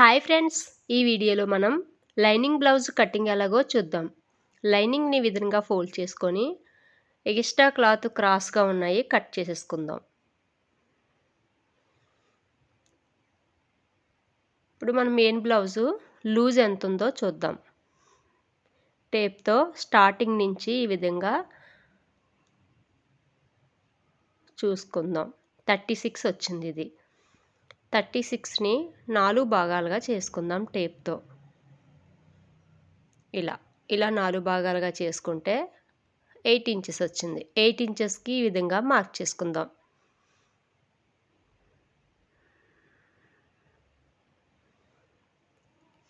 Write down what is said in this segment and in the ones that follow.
Hi friends ఈ వీడియోలో మనం లైనింగ్ బ్లౌజ్ కటింగ్ ఎలాగో చూద్దాం. లైనింగ్ని విధంగా ఫోల్డ్ చేసుకొని ఎక్స్ట్రా క్లాత్ క్రాస్గా ఉన్నాయి కట్ చేసేసుకుందాం. ఇప్పుడు మనం మెయిన్ బ్లౌజు లూజ్ ఎంత ఉందో చూద్దాం. టేప్తో స్టార్టింగ్ నుంచి ఈ విధంగా చూసుకుందాం. థర్టీ సిక్స్ వచ్చింది ఇది. థర్టీ సిక్స్ని నాలుగు భాగాలుగా చేసుకుందాం టేప్తో. ఇలా ఇలా నాలుగు భాగాలుగా చేసుకుంటే ఎయిట్ ఇంచెస్ వచ్చింది. ఎయిట్ ఇంచెస్కి ఈ విధంగా మార్క్ చేసుకుందాం.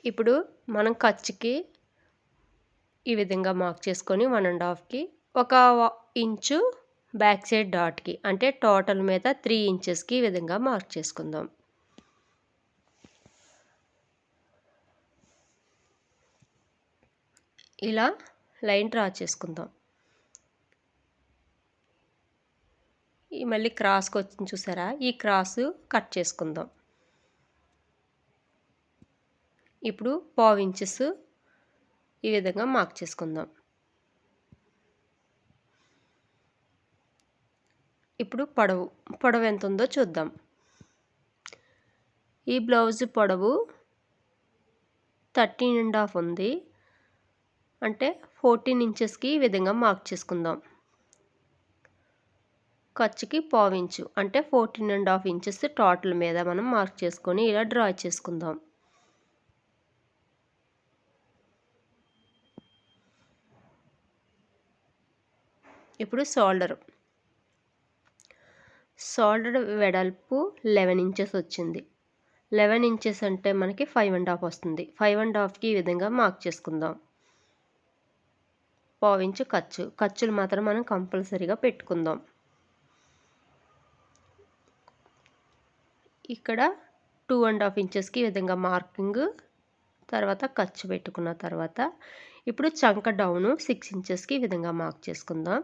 ఇప్పుడు మనం ఖర్చుకి ఈ విధంగా మార్క్ చేసుకొని వన్ అండ్ హాఫ్కి ఒక ఇంచు బ్యాక్ సైడ్ డాట్కి అంటే టోటల్ మీద త్రీ ఇంచెస్కి ఈ విధంగా మార్క్ చేసుకుందాం. ఇలా లైన్ డ్రా చేసుకుందాం. ఈ మళ్ళీ క్రాస్కి వచ్చింది చూసారా? ఈ క్రాస్ కట్ చేసుకుందాం. ఇప్పుడు పావు ఇంచెస్ ఈ విధంగా మార్క్ చేసుకుందాం. ఇప్పుడు పొడవు పొడవు ఎంత ఉందో చూద్దాం. ఈ బ్లౌజ్ పొడవు థర్టీన్ అండ్ హాఫ్ ఉంది. అంటే ఫోర్టీన్ ఇంచెస్కి ఈ విధంగా మార్క్ చేసుకుందాం. ఖర్చుకి పావించు అంటే fourteen and half inches total మీద మనం మార్క్ చేసుకొని ఇలా డ్రా చేసుకుందాం. ఇప్పుడు షోల్డర్ షోల్డర్ వెడల్పు లెవెన్ ఇంచెస్ వచ్చింది. లెవెన్ ఇంచెస్ అంటే మనకి ఫైవ్ అండ్ హాఫ్ వస్తుంది. ఫైవ్ అండ్ హాఫ్కి ఈ విధంగా మార్క్ చేసుకుందాం. పావించు ఖర్చు ఖర్చులు మాత్రం మనం కంపల్సరీగా పెట్టుకుందాం. ఇక్కడ టూ అండ్ హాఫ్ ఇంచెస్కి ఈ విధంగా మార్కింగ్ తర్వాత ఖర్చు పెట్టుకున్న తర్వాత ఇప్పుడు చంక డౌను సిక్స్ ఇంచెస్కి ఈ విధంగా మార్క్ చేసుకుందాం.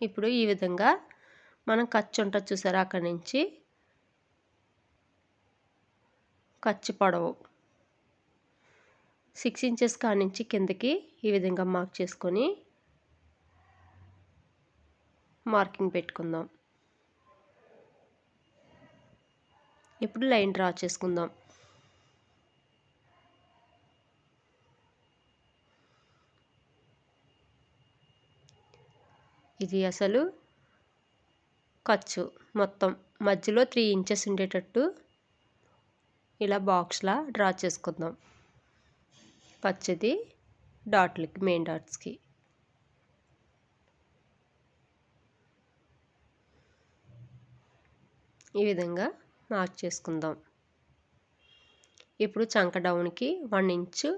ఇప్పుడు ఈ విధంగా మనం ఖర్చు ఉంటుంది చూసారా అక్కడి నుంచి ఖర్చు పొడవు. సిక్స్ ఇంచెస్ కాడ నుంచి కిందకి ఈ విధంగా మార్క్ చేసుకొని మార్కింగ్ పెట్టుకుందాం. ఇప్పుడు లైన్ డ్రా చేసుకుందాం. ఇది అసలు ఖర్చు మొత్తం. మధ్యలో త్రీ ఇంచెస్ ఉండేటట్టు ఇలా బాక్స్లా డ్రా చేసుకుందాం. పచ్చది డాట్లకి మెయిన్ డాట్స్కి. ఈ విధంగా మార్క్ చేసుకుందాం. ఇప్పుడు చంక డౌన్కి వన్ ఇంచు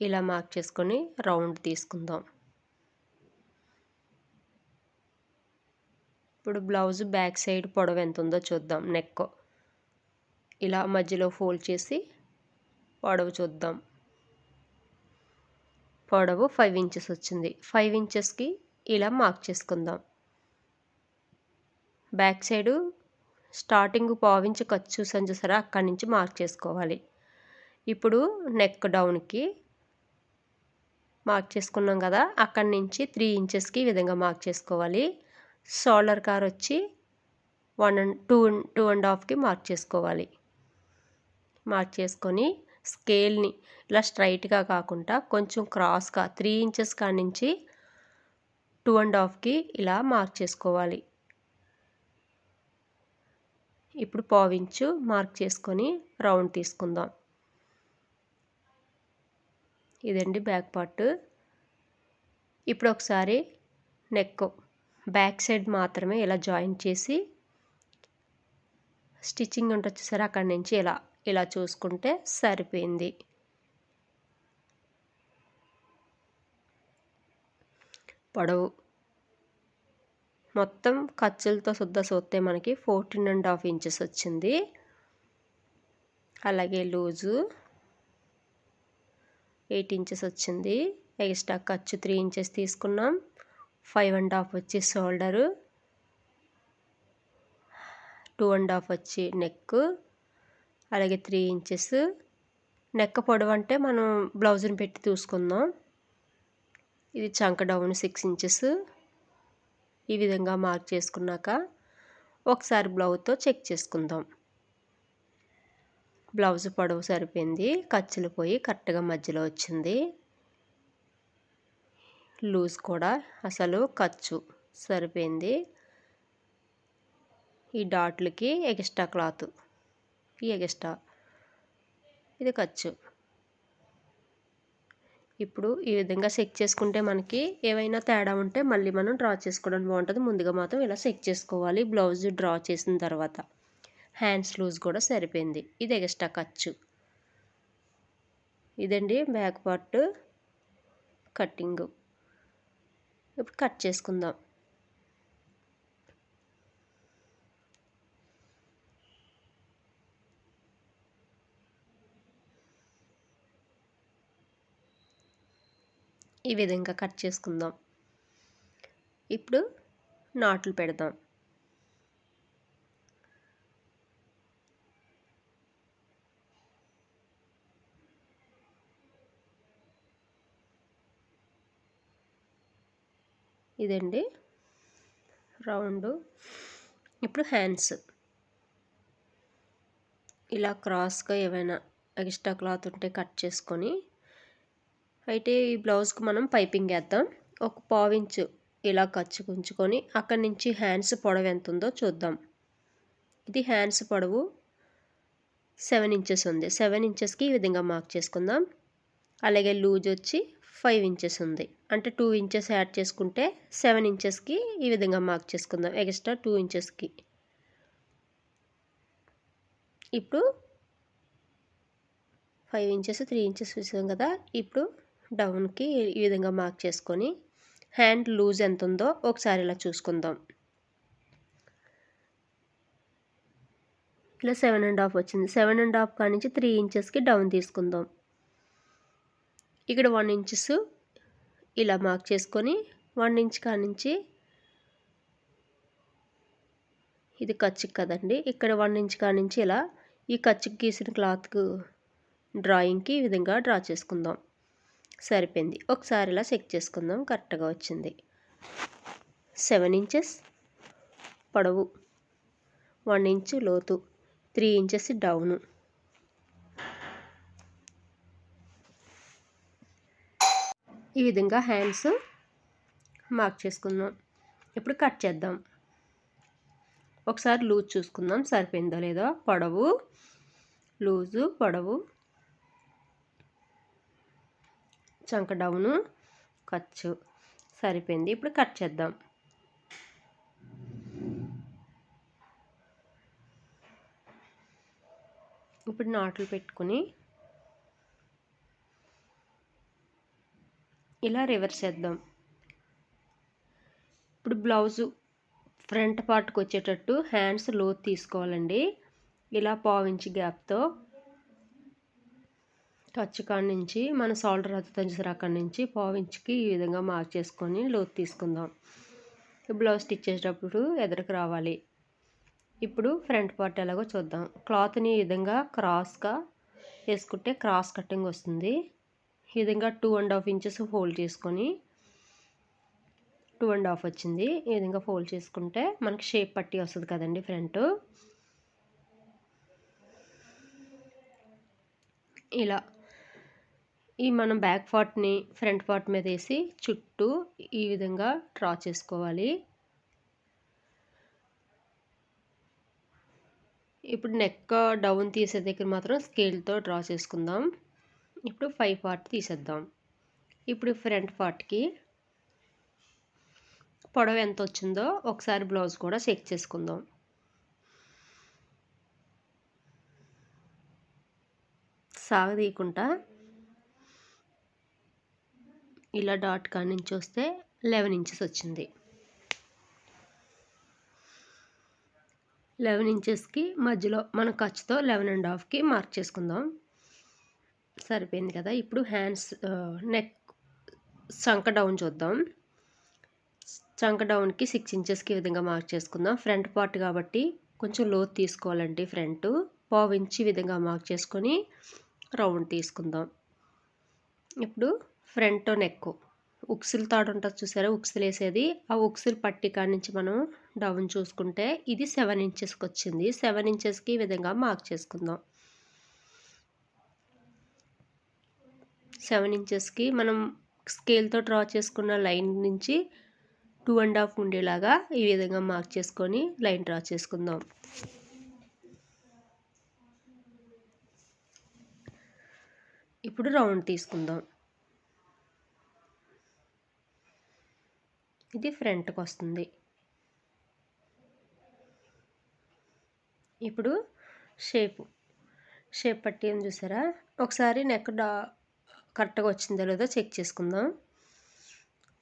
ఇలా మార్క్ చేసుకొని రౌండ్ తీసుకుందాం. ఇప్పుడు బ్లౌజ్ బ్యాక్ సైడ్ పొడవు ఎంత ఉందో చూద్దాం నెక్ ఇలా మధ్యలో ఫోల్డ్ చేసి పొడవు చూద్దాం. పొడవు ఫైవ్ ఇంచెస్ వచ్చింది. ఫైవ్ ఇంచెస్కి ఇలా మార్క్ చేసుకుందాం. బ్యాక్ సైడు స్టార్టింగ్ పావించి ఖర్చు చూసాను చూసారా? అక్కడి నుంచి మార్క్ చేసుకోవాలి. ఇప్పుడు నెక్ డౌన్కి మార్క్ చేసుకున్నాం కదా? అక్కడి నుంచి త్రీ ఇంచెస్కి ఈ విధంగా మార్క్ చేసుకోవాలి. షోల్డర్ కార్ వచ్చి one and two two and హాఫ్కి mark చేసుకోవాలి. మార్క్ చేసుకొని స్కేల్ని ఇలా స్ట్రైట్గా కాకుండా కొంచెం క్రాస్గా త్రీ ఇంచెస్ కాడి నుంచి టూ అండ్ హాఫ్కి ఇలా మార్క్ చేసుకోవాలి ఇప్పుడు పావించు మార్క్ చేసుకొని రౌండ్ తీసుకుందాం. ఇదండి బ్యాక్ పార్ట్. ఇప్పుడు ఒకసారి నెక్ బ్యాక్ సైడ్ మాత్రమే ఇలా జాయిన్ చేసి స్టిచ్చింగ్ ఉంటుంది సరే అక్కడి నుంచి ఇలా ఇలా చూసుకుంటే సరిపోయింది. పొడవు. మొత్తం ఖర్చులతో శుద్ధ సోతే మనకి ఫోర్టీన్ అండ్ హాఫ్ ఇంచెస్ వచ్చింది. అలాగే లూజు ఎయిట్ ఇంచెస్ వచ్చింది. ఎక్స్ట్రా ఖర్చు త్రీ ఇంచెస్ తీసుకున్నాం. ఫైవ్ అండ్ హాఫ్ వచ్చి షోల్డరు. టూ అండ్ హాఫ్ వచ్చి నెక్ అలాగే త్రీ ఇంచెస్. నెక్క పొడవు అంటే మనం బ్లౌజ్ని పెట్టి చూసుకుందాం. ఇది చంక డౌన్ సిక్స్ ఇంచెస్. ఈ విధంగా మార్క్ చేసుకున్నాక ఒకసారి బ్లౌజ్తో చెక్ చేసుకుందాం. బ్లౌజ్ పొడవు సరిపోయింది. ఖర్చులు పోయి కరెక్ట్గా మధ్యలో వచ్చింది. లూజ్ కూడా అసలు ఖర్చు సరిపోయింది. ఈ డాట్లకి ఎక్స్ట్రా క్లాత్. ఈ ఎక్స్ట్రా ఇది ఖర్చు. ఇప్పుడు ఈ విధంగా చెక్ చేసుకుంటే మనకి ఏవైనా తేడా ఉంటే మళ్ళీ మనం డ్రా చేసుకోవడానికి బాగుంటుంది. ముందుగా మాత్రం ఇలా చెక్ చేసుకోవాలి. బ్లౌజ్ డ్రా చేసిన తర్వాత హ్యాండ్స్ లూజ్ కూడా సరిపోయింది. ఇది ఎగస్ట్రా ఖర్చు. ఇదండి బ్యాక్ పార్ట్ కట్టింగ్. ఇప్పుడు కట్ చేసుకుందాం. ఈ విధంగా కట్ చేసుకుందాం. ఇప్పుడు నాట్లు పెడదాం. ఇదండి రౌండ్. ఇప్పుడు హ్యాండ్స్. ఇలా క్రాస్గా ఏమైనా ఎక్స్ట్రా క్లాత్ ఉంటే కట్ చేసుకొని అయితే ఈ బ్లౌజ్కి మనం పైపింగ్ వేద్దాం ఒక పావించు ఇలా కచ్చుకుంచుకొని అక్కడి నుంచి హ్యాండ్స్ పొడవు ఎంత ఉందో చూద్దాం. ఇది హ్యాండ్స్ పొడవు సెవెన్ ఇంచెస్ ఉంది. సెవెన్ ఇంచెస్కి ఈ విధంగా మార్క్ చేసుకుందాం. అలాగే లూజ్ వచ్చి ఫైవ్ ఇంచెస్ ఉంది. అంటే టూ ఇంచెస్ యాడ్ చేసుకుంటే సెవెన్ ఇంచెస్కి ఈ విధంగా మార్క్ చేసుకుందాం. ఎక్స్ట్రా టూ ఇంచెస్కి. ఇప్పుడు ఫైవ్ ఇంచెస్ త్రీ ఇంచెస్ వేసాం కదా. ఇప్పుడు డౌన్కి ఈ విధంగా మార్క్ చేసుకొని హ్యాండ్ లూజ్ ఎంత ఉందో ఒకసారి ఇలా చూసుకుందాం. ఇలా సెవెన్ అండ్ హాఫ్ వచ్చింది. సెవెన్ అండ్ హాఫ్ కానించి త్రీ ఇంచెస్కి డౌన్ తీసుకుందాం. ఇక్కడ వన్ ఇంచెస్ ఇలా మార్క్ చేసుకొని వన్ ఇంచ్ కానించి ఇది ఖర్చు కదండి. ఇక్కడ వన్ ఇంచ్ కానించి ఇలా ఈ ఖర్చుకి గీసిన క్లాత్కు డ్రాయింగ్కి ఈ విధంగా డ్రా చేసుకుందాం. సరిపోయింది. ఒకసారి ఇలా చెక్ చేసుకుందాం. కరెక్ట్గా వచ్చింది. సెవెన్ ఇంచెస్ పొడవు వన్ ఇంచు లోతు త్రీ ఇంచెస్ డౌను. ఈ విధంగా హ్యాండ్స్ మార్క్ చేసుకుందాం. ఇప్పుడు కట్ చేద్దాం. ఒకసారి లూజ్ చూసుకుందాం. సరిపోయిందో లేదో. పొడవు లూజు పొడవు. చంక డౌను ఖర్చు సరిపోయింది. ఇప్పుడు కట్ చేద్దాం. ఇప్పుడు నాట్లు పెట్టుకుని ఇలా రివర్స్ చేద్దాం. ఇప్పుడు బ్లౌజు ఫ్రంట్ పార్ట్కి వచ్చేటట్టు హ్యాండ్స్ లోతు తీసుకోవాలండి. ఇలా పావించి గ్యాప్తో టచ్ కాడ నుంచి మన సాల్ట్ హత్తుతాం చూసారు అక్కడి నుంచి పావించికి ఈ విధంగా మార్క్ చేసుకొని లోతు తీసుకుందాం. బ్లౌజ్ స్టిచ్ చేసేటప్పుడు ఎదురుకు రావాలి. ఇప్పుడు ఫ్రంట్ పార్ట్ ఎలాగో చూద్దాం. క్లాత్ని ఈ విధంగా క్రాస్గా వేసుకుంటే క్రాస్ కటింగ్ వస్తుంది. ఈ విధంగా two and half inches fold చేసుకొని టూ అండ్ హాఫ్ వచ్చింది. ఈ విధంగా ఫోల్డ్ చేసుకుంటే మనకి షేప్ పట్టి వస్తుంది కదండి ఫ్రంట్ ఇలా ఈ మనం బ్యాక్ పార్ట్ని ఫ్రంట్ పార్ట్ మీద వేసి చుట్టూ ఈ విధంగా డ్రా చేసుకోవాలి. ఇప్పుడు నెక్ డౌన్ తీసే దగ్గర మాత్రం స్కేల్తో డ్రా చేసుకుందాం. ఇప్పుడు ఫైవ్ పార్ట్ తీసేద్దాం. ఇప్పుడు ఫ్రంట్ పార్ట్కి పొడవు ఎంత వచ్చిందో ఒకసారి బ్లౌజ్ కూడా చెక్ చేసుకుందాం. సాగదీయకుండా ఇలా డాట్ కాడి నుంచి వస్తే లెవెన్ ఇంచెస్ వచ్చింది. లెవెన్ ఇంచెస్కి మధ్యలో మన ఖర్చుతో లెవెన్ అండ్ హాఫ్కి మార్క్ చేసుకుందాం. సరిపోయింది కదా? ఇప్పుడు హ్యాండ్స్ నెక్ సంక డౌన్ చూద్దాం. చంక డౌన్కి సిక్స్ ఇంచెస్కి ఈ విధంగా మార్క్ చేసుకుందాం. ఫ్రంట్ పార్ట్ కాబట్టి కొంచెం లోతు తీసుకోవాలండి ఫ్రంట్. పావు ఇంచి విధంగా మార్క్ చేసుకొని రౌండ్ తీసుకుందాం. ఇప్పుడు ఫ్రంట్ నెక్ ఉక్సులు తాడు ఉంటుంది చూసారా? ఉక్సులు వేసేది ఆ ఉక్సులు పట్టి నుంచి మనం డౌన్ చూసుకుంటే ఇది సెవెన్ ఇంచెస్కి వచ్చింది సెవెన్ ఇంచెస్కి ఈ విధంగా మార్క్ చేసుకుందాం. సెవెన్ ఇంచెస్కి మనం స్కేల్తో డ్రా చేసుకున్న లైన్ నుంచి టూ అండ్ హాఫ్ ఉండేలాగా ఈ విధంగా మార్క్ చేసుకొని లైన్ డ్రా చేసుకుందాం. ఇప్పుడు రౌండ్ తీసుకుందాం. ఇది ఫ్రంట్కి వస్తుంది ఇప్పుడు షేపు. షేప్ పట్టి ఏం చూసారా? ఒకసారి నెక్ డా కరెక్ట్గా వచ్చిందో లేదో చెక్ చేసుకుందాం.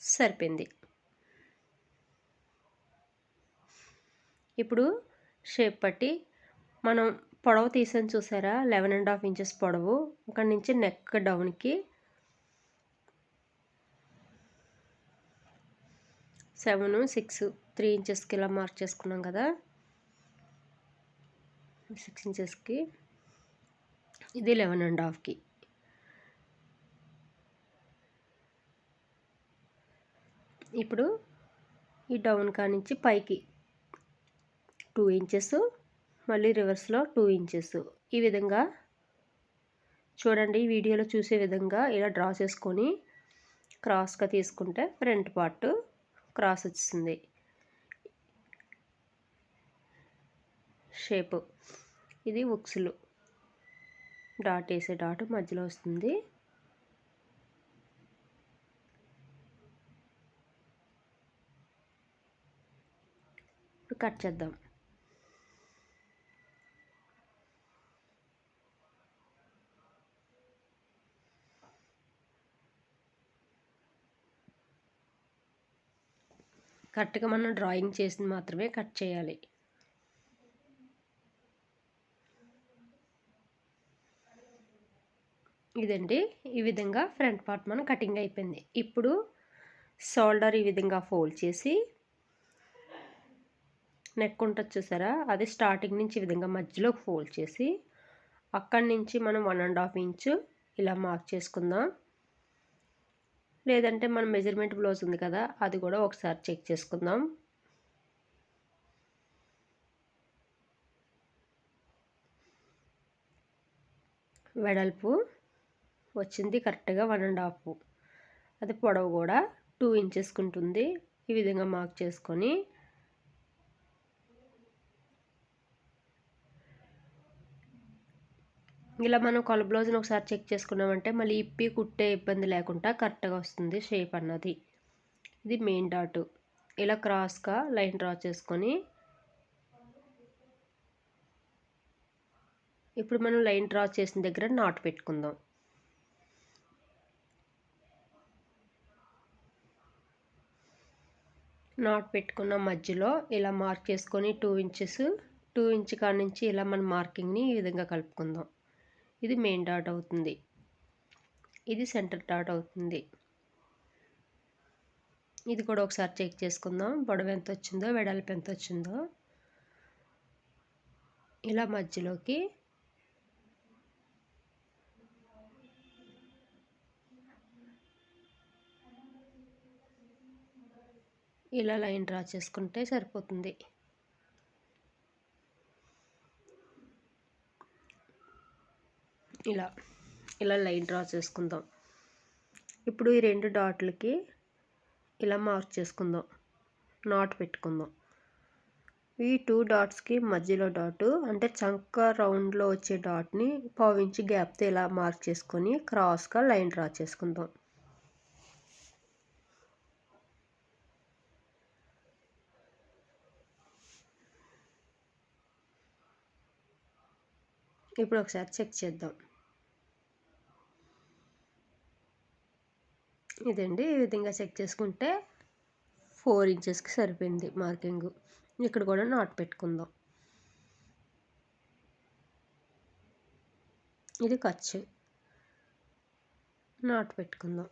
సరిపోయింది. ఇప్పుడు షేప్ పట్టి మనం పొడవు తీసాను చూసారా? లెవెన్ అండ్ హాఫ్ ఇంచెస్ పొడవు. అక్కడి నుంచి నెక్ డౌన్కి సెవెన్ సిక్స్ త్రీ ఇంచెస్కి ఇలా మార్క్ చేసుకున్నాం కదా. సిక్స్ ఇంచెస్కి. ఇది లెవెన్ అండ్ హాఫ్కి. ఇప్పుడు ఈ డౌన్ కానించి పైకి. టూ ఇంచెస్ మళ్ళీ రివర్స్లో టూ ఇంచెస్. ఈ విధంగా చూడండి వీడియోలో చూసే విధంగా ఇలా డ్రా చేసుకొని క్రాస్గా తీసుకుంటే ఫ్రంట్ పార్ట్ క్రాస్ వచ్చింది షేపు. ఇది ఉక్సులు. డాట్ వేసే డాట్ మధ్యలో వస్తుంది. కట్ చేద్దాం. కరెక్ట్గా మనం డ్రాయింగ్ చేసింది మాత్రమే కట్ చేయాలి. ఇదండి. ఈ విధంగా ఫ్రంట్ పార్ట్ మనం కటింగ్ అయిపోయింది. ఇప్పుడు షోల్డర్ ఈ విధంగా ఫోల్డ్ చేసి నెక్ ఉంటుంది చూసారా? అది స్టార్టింగ్ నుంచి ఈ విధంగా మధ్యలోకి ఫోల్డ్ చేసి అక్కడి నుంచి మనం వన్ అండ్ హాఫ్ ఇంచు ఇలా మార్క్ చేసుకుందాం. లేదంటే మన మెజర్మెంట్ బ్లౌజ్ ఉంది కదా అది కూడా ఒకసారి చెక్ చేసుకుందాం. వెడల్పు వచ్చింది కరెక్ట్గా వన్ అండ్ హాఫ్ అది పొడవు కూడా టూ ఇంచెస్కి ఉంటుంది ఈ విధంగా మార్క్ చేసుకొని ఇలా మనం కొల బ్లౌజ్ని ఒకసారి చెక్ చేసుకున్నామంటే మళ్ళీ ఇప్పి కుట్టే ఇబ్బంది లేకుండా కరెక్ట్గా వస్తుంది షేప్ అన్నది. ఇది మెయిన్ డాట్. ఇలా క్రాస్గా లైన్ డ్రా చేసుకొని ఇప్పుడు మనం లైన్ డ్రా చేసిన దగ్గర నాట్ పెట్టుకుందాం. నాట్ పెట్టుకున్న మధ్యలో ఇలా మార్క్ చేసుకొని టూ ఇంచెస్ టూ ఇంచ్ కాడ నుంచి ఇలా మన మార్కింగ్ని ఈ విధంగా కలుపుకుందాం. ఇది మెయిన్ డాట్ అవుతుంది. ఇది సెంటర్ డాట్ అవుతుంది. ఇది కూడా ఒకసారి చెక్ చేసుకుందాం. పొడవు ఎంత వచ్చిందో వెడల్పు ఎంత వచ్చిందో. ఇలా మధ్యలోకి ఇలా లైన్ డ్రా చేసుకుంటే సరిపోతుంది. ఇలా ఇలా లైన్ డ్రా చేసుకుందాం. ఇప్పుడు ఈ రెండు డాట్లకి ఇలా మార్క్ చేసుకుందాం. నాట్ పెట్టుకుందాం. ఈ టూ డాట్స్కి మధ్యలో డాటు అంటే చంక రౌండ్లో వచ్చే డాట్ని పావించి గ్యాప్తో ఇలా మార్క్ చేసుకొని క్రాస్గా లైన్ డ్రా చేసుకుందాం. ఇప్పుడు ఒకసారి చెక్ చేద్దాం. ఇదండి. ఈ విధంగా చెక్ చేసుకుంటే ఫోర్ ఇంచెస్కి సరిపోయింది మార్కింగ్. ఇక్కడ కూడా నాట్ పెట్టుకుందాం. ఇది ఖర్చు. నాట్ పెట్టుకుందాం.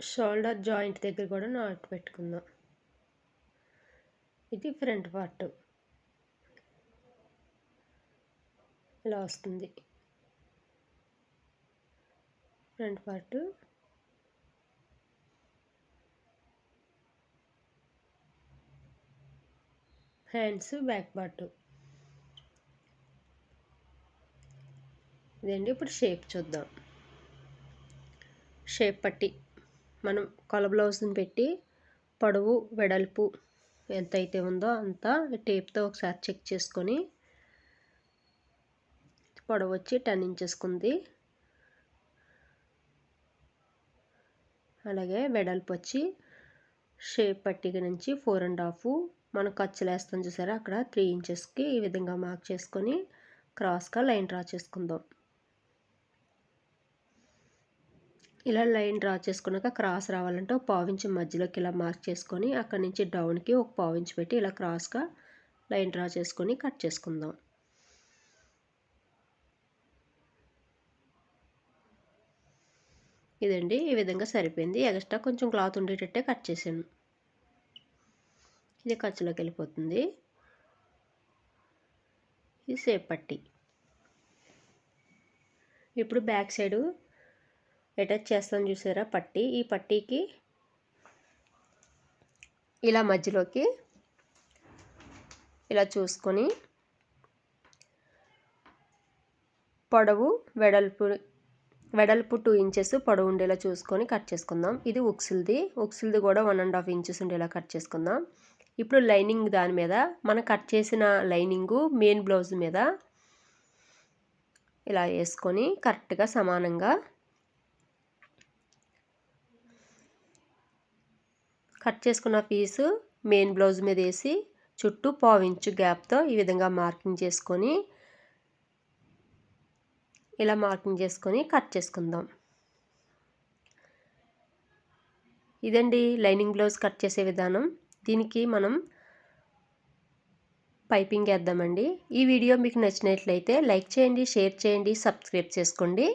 షోల్డర్ జాయింట్ దగ్గర కూడా నాట్ పెట్టుకుందాం. ఇది ఫ్రంట్ పార్ట్. ఇలా వస్తుంది. Front part. Hands back part. ఇదండి ఇప్పుడు షేప్ చూద్దాం. షేప్ పట్టి మనం కొల బ్లౌజ్ని పెట్టి పొడవు వెడల్పు ఎంత అయితే ఉందో అంతా టేప్తో ఒకసారి చెక్ చేసుకొని పొడవు వచ్చి టెన్ ఇంచెస్ ఉంది. అలాగే వెడల్పు వచ్చి షేప్ పట్టిక నుంచి ఫోర్ అండ్ హాఫ్. మనం ఖర్చులు వేస్తాం చూసారా? అక్కడ త్రీ ఇంచెస్కి ఈ విధంగా మార్క్ చేసుకొని క్రాస్గా లైన్ డ్రా చేసుకుందాం. ఇలా లైన్ డ్రా చేసుకున్నాక క్రాస్ రావాలంటే ఒక పావించి మధ్యలోకి ఇలా మార్క్ చేసుకొని అక్కడి నుంచి డౌన్కి ఒక పావించి పెట్టి ఇలా క్రాస్గా లైన్ డ్రా చేసుకొని కట్ చేసుకుందాం. ఇదండి ఈ విధంగా సరిపోయింది. ఎక్స్ట్రా కొంచెం క్లాత్ ఉండేటట్టే కట్ చేసాను ఇది ఖర్చులోకి వెళ్ళిపోతుంది. ఇది సేప్ పట్టి. ఇప్పుడు బ్యాక్ సైడు అటాచ్ చేస్తాను చూసారా? పట్టీ. ఈ పట్టీకి ఇలా మధ్యలోకి ఇలా చూసుకొని పొడవు వెడల్పు వెడల్పు టూ ఇంచెస్ పొడవు ఉండేలా చూసుకొని కట్ చేసుకుందాం. ఇది ఉక్సులది. ఉక్సిల్ది కూడా వన్ అండ్ హాఫ్ ఇంచెస్ ఉండేలా కట్ చేసుకుందాం. ఇప్పుడు లైనింగ్ దాని మీద మనం కట్ చేసిన లైనింగు మెయిన్ బ్లౌజ్ మీద ఇలా వేసుకొని కరెక్ట్గా సమానంగా కట్ చేసుకున్న పీసు మెయిన్ బ్లౌజ్ మీద వేసి చుట్టూ పావించు గ్యాప్తో ఈ విధంగా మార్కింగ్ చేసుకొని ఇలా మార్కింగ్ చేసుకొని కట్ చేసుకుందాం. ఇదండి లైనింగ్ బ్లౌజ్ కట్ చేసే విధానం. దీనికి మనం పైపింగ్ వేద్దామండి. ఈ వీడియో మీకు నచ్చినట్లయితే లైక్ చేయండి షేర్ చేయండి సబ్స్క్రైబ్ చేసుకోండి.